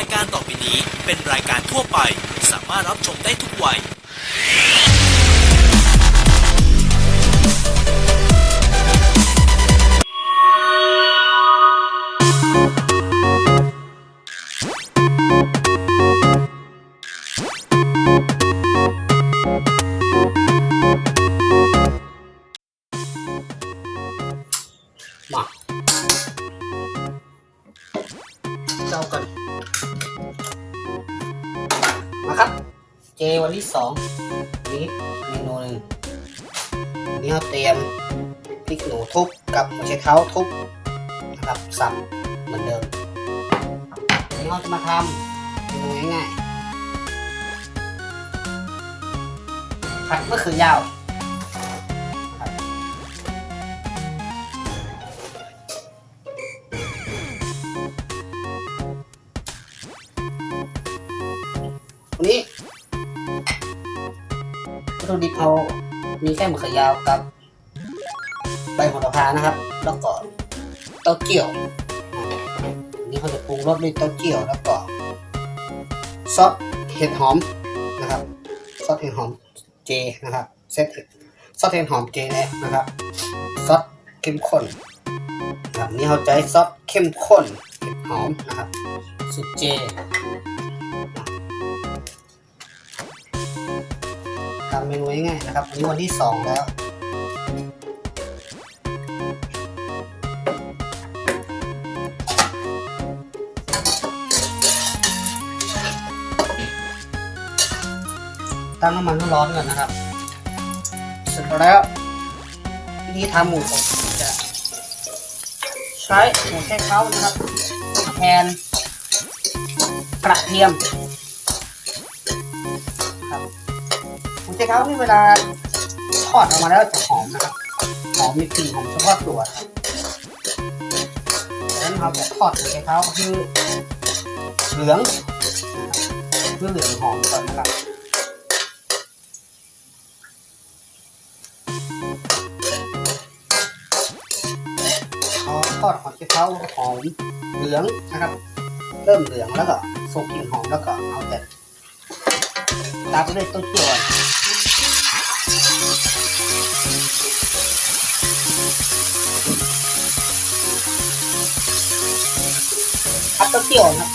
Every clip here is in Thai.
ายการต่อไปนี้เป็นรายการทั่วไป สามารถรับชมได้ทุกวัย มาเจ้ากัน มาครับ เจวันที่สองนี่เมนูหนึ่งนี่เราเตรียมพริกหนูทุบกับหัวไชเท้าทุบนะครับสับเหมือนเดิมนี่เราจะมาทำเมนูง่ายๆผัดมะเขือยาว วันนี้วัตถุดิบเรามีแค่มะเขือยาวกับ ใบโหระพานะครับ แล้วก็เต้าเจี้ยวอันนี้เขาจะปรุงรสด้วยเต้าเจี้ยวแล้วก็ซอสเห็ดหอมนะครับซอสเห็ดหอมเจนะครับเซตซอสเห็ดหอมเจนี่ยนะครับซอสเข้มข้นนะครับนี่เขาใจซอสเข้มข้นเห็ดหอมนะครับสุดเจำเมนูง่ายๆนะครับวันนี้วันที่สองแล้ว ตั้งน้ำมันให้ร้อนก่อนนะครับ เสร็จแล้ววิธีทำหมูผมจะใช้หมูแค่เขานะครับ แทนกระเทียม หมูเจ๊เขาที่เวลาทอดออกมาแล้วจะหอมนะครับ หอมมีกลิ่นหอมเฉพาะตัวดังนั้นเราจะทอดหมูเจ๊เขาก็คือเหลืองเพื่อเหลืองหอมก่อนนะครับพอทอดหอมเจ๊เขาหอมเหลืองนะครับ เริ่มเหลืองแล้วก็ส่งกลิ่นหอมแล้วก็เอาแต่ตามไปด้วยต้าเจี้ยว พัดเขียวนะ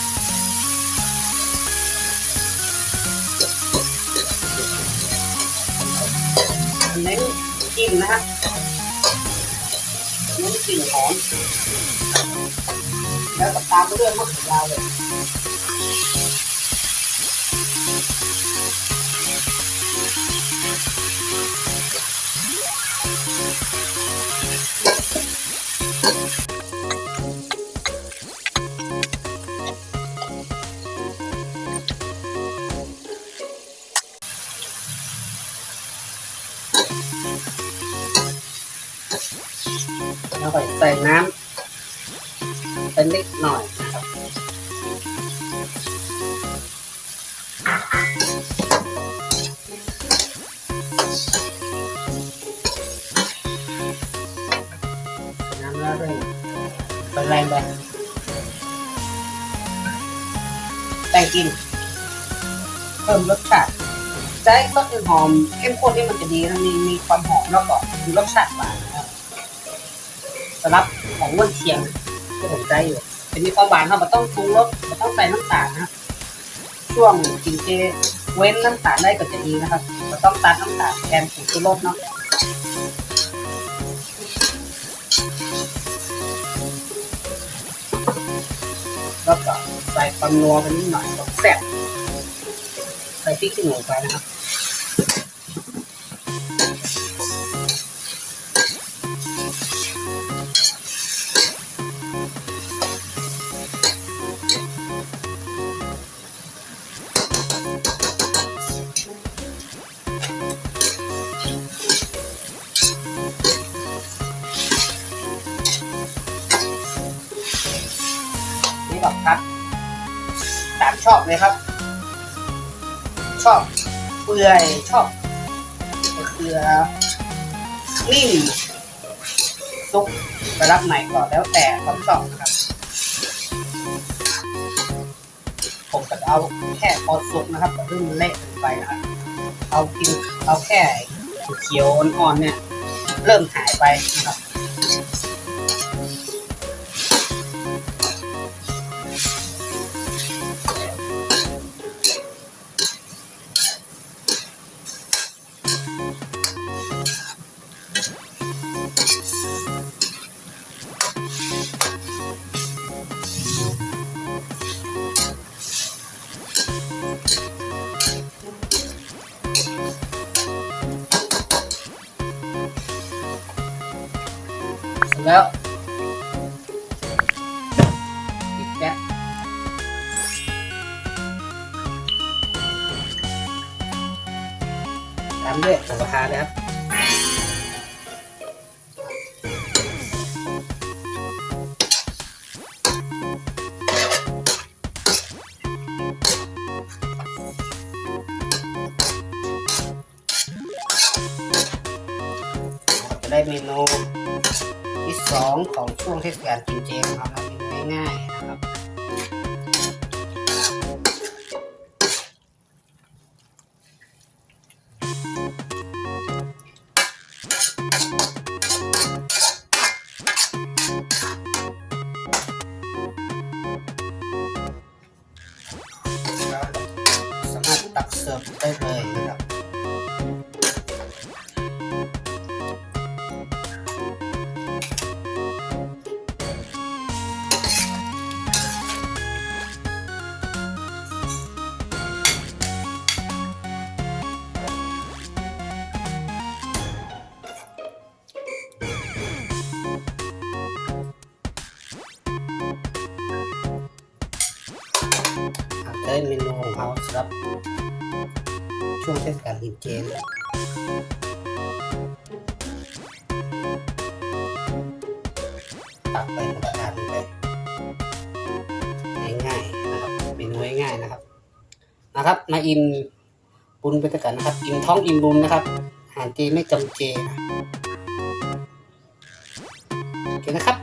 เน้นกลินนะฮะเน้นกลิ่นหอมแล้วตามไปด้วยมะเขือยาวเลย็ใส่น้ำเป็นนิดหน่อยนะครับน้ำแล้วด้วยไปแรงไปแต่งกลินเพิ่มรสชาติจะให้รสหอมเข้มข้นที่มันจะดีนะมีมีความหอมแล้วก็มีรสชาติหวาน สำหรับของอ้วนเชียงที่ผมใจอยู่จะมีความหวานครับมันต้องปรุงรสมันต้องใส่น้ำตาลนะช่วงกินเจเว้นน้ำตาลได้ก็จะดีนะครับมันต้องตัดน้ำตาลแทนผงชูรสเนาะแล้วก็ใส่ความนัวไปนิดหน่อยต้องแซ่บใส่พริกขี้หนูไปนะครับามชอบเลยครับ ชอบเปื่อยชอบเกลือนิ่มซุปไปรับไหนก่อนแล้วแต่ความชอบครับ ผมก็เอาแค่พอสุกนะครับเพิ่งเละเกินไปนะครับเอากินเอาแค่เขียวอ่อนๆเนี่ย เริ่มหายไปนะครับ แล้วปิดแก๊สตามด้วยหัวปลาคาเลยครับ เมนูที่สองของช่วงเทศกาลกินเจของเราเมนูง่ายๆนะครับสามารถตักเสิร์ฟได้เลยนะครับ เมนูของเขาสำหรับ ช่วงเทศกาลกินเจนะครับตักไปรับประทานไปง่ายๆนะครับเมนูง่ายๆนะครับ นะครับมาอิ่มบุญไปด้วยกันนะครับ อิ่มท้องอิ่มบุญนะครับอาหารเจไม่จำเจนะโอเคนะครับ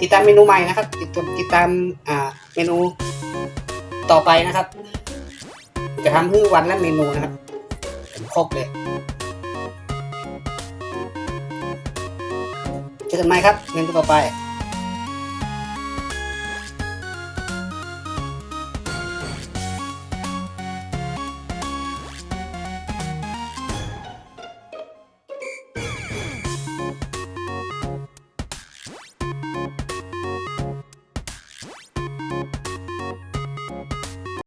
ติดตามเมนูใหม่นะครับ ติดตามติดตามอ่าเมนู ต่อไปนะครับ จะทำให้วันละเมนูนะครับครบเลยเจอกันใหม่ครับเมนูต่อไป